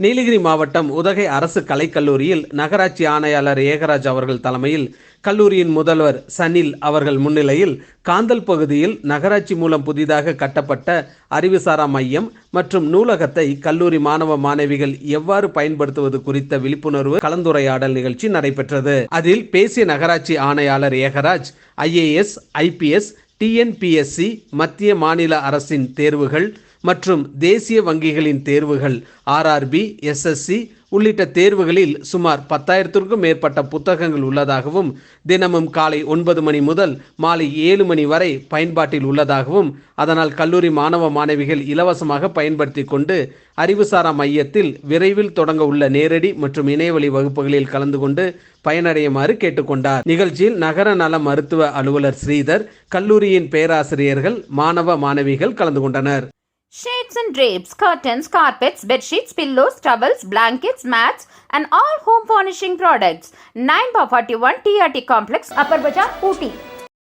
நீலகிரி மாவட்டம் உதகை அரசு கலைக்கல்லூரியில் நகராட்சி ஆணையாளர் ஏகராஜ் அவர்கள் தலைமையில் கல்லூரியின் முதல்வர் சனில் அவர்கள் முன்னிலையில் காந்தல் பகுதியில் நகராட்சி மூலம் புதிதாக கட்டப்பட்ட அறிவுசாரா மையம் மற்றும் நூலகத்தை கல்லூரி மாணவ மாணவிகள் எவ்வாறு பயன்படுத்துவது குறித்த விழிப்புணர்வு கலந்துரையாடல் நிகழ்ச்சி நடைபெற்றது. அதில் பேசிய நகராட்சி ஆணையாளர் ஏகராஜ் ஐஏஎஸ் ஐபிஎஸ் டிஎன்பிஎஸ்சி மத்திய மாநில அரசின் தேர்வுகள் மற்றும் தேசிய வங்கிகளின் தேர்வுகள் ஆர்ஆர்பி எஸ்எஸ்சி உள்ளிட்ட தேர்வுகளில் சுமார் பத்தாயிரத்திற்கும் மேற்பட்ட புத்தகங்கள் உள்ளதாகவும் தினமும் காலை ஒன்பது மணி முதல் மாலை ஏழு மணி வரை பயன்பாட்டில் உள்ளதாகவும் அதனால் கல்லூரி மாணவ மாணவிகள் இலவசமாக பயன்படுத்தி கொண்டு அறிவுசாரா மையத்தில் விரைவில் தொடங்க உள்ள நேரடி மற்றும் இணையவழி வகுப்புகளில் கலந்து கொண்டு பயனடையுமாறு கேட்டுக்கொண்டார். நிகழ்ச்சியில் நகர நல மருத்துவ அலுவலர் ஸ்ரீதர் கல்லூரியின் பேராசிரியர்கள் மாணவ மாணவிகள் கலந்து கொண்டனர். Shades and drapes, curtains, carpets, bedsheets, pillows, towels, blankets, mats, and all home furnishing products. 941 TRT Complex, Upper Bazaar, Ooty.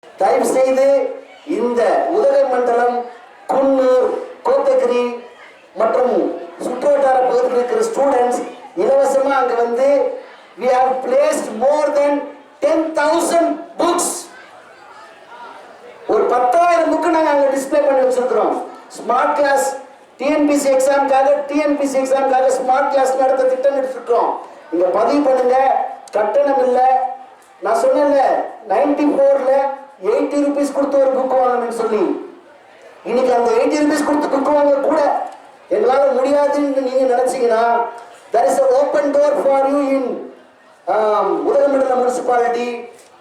தயவு செய்து இந்த உதகை மண்டலம் குன்னூர் கோத்தகிரி மற்றும் சுற்றுவட்டார பகுதியில் இருக்கிற ஸ்டூடெண்ட்ஸ் இலவசமாக அங்கே வந்து we have placed more than ten thousand books ஒரு பத்தாயிரம் புக்கு நாங்கள் அங்கே டிஸ்பிளே பண்ணி வச்சிருக்கிறோம் ஸ்மார்ட் கிளாஸ் டிஎன்பிசி எக்ஸாமுக்காக டிஎன்பிசி எக்ஸாமுக்காக ஸ்மார்ட் கிளாஸ் நடத்த திட்டமிட்டு இருக்கோம் இங்க பதிவு பண்ணுங்க. கட்டணம் இல்லை. நான் சொன்னேன்ல நைன்டி ஃபோர்ல எயிட்டி ருபீஸ் கொடுத்து ஒரு புக் வாங்கணும்னு சொல்லி. இன்னைக்கு அந்த எயிட்டி ருபீஸ் கொடுத்து புக் வாங்க கூட எங்களால் முடியாதுன்னு நீங்க நினைச்சீங்கன்னா there is open door for you in Udhagamandalam municipality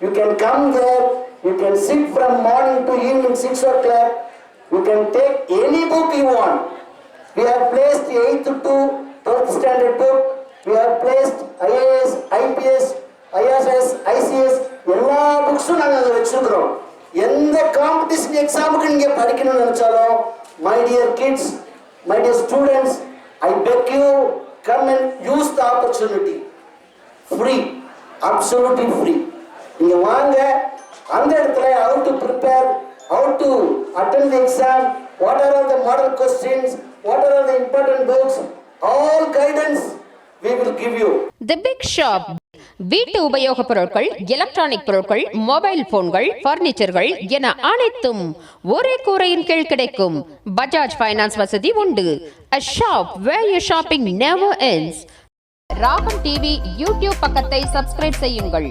you can come there you can sit from morning to evening six o'clock. You can take any book you want. We have placed 8th to 12th standard book. We have placed IAS, IPS, ISS, ICS எல்லா புக்ஸும் நாங்கள் அதை வச்சிருக்கிறோம் எந்த competition எக்ஸாமுக்கு நீங்கள் படிக்கணும்னு நினைச்சாலும் my dear kids my dear students I beg you come and use the opportunity free absolutely free நீங்க வாங்க அந்த இடத்துல out to prepare out attend the exam. What are all the model questions? What are all the important books? All guidance we will give you. The Big Shop. வீட்டு உபயோகப் பொருட்கள் electronic பொருட்கள் mobile போன்கள் பர்னிச்சர்கள் என அனைத்தும் ஒரே கூரையின் கீழ் கிடைக்கும். பஜாஜ் ஃபைனான்ஸ் வசதி உண்டு. A shop where you shopping never ends. Ragam TV YouTube பக்கத்தை சப்ஸ்கிரைப் செய்யுங்கள்.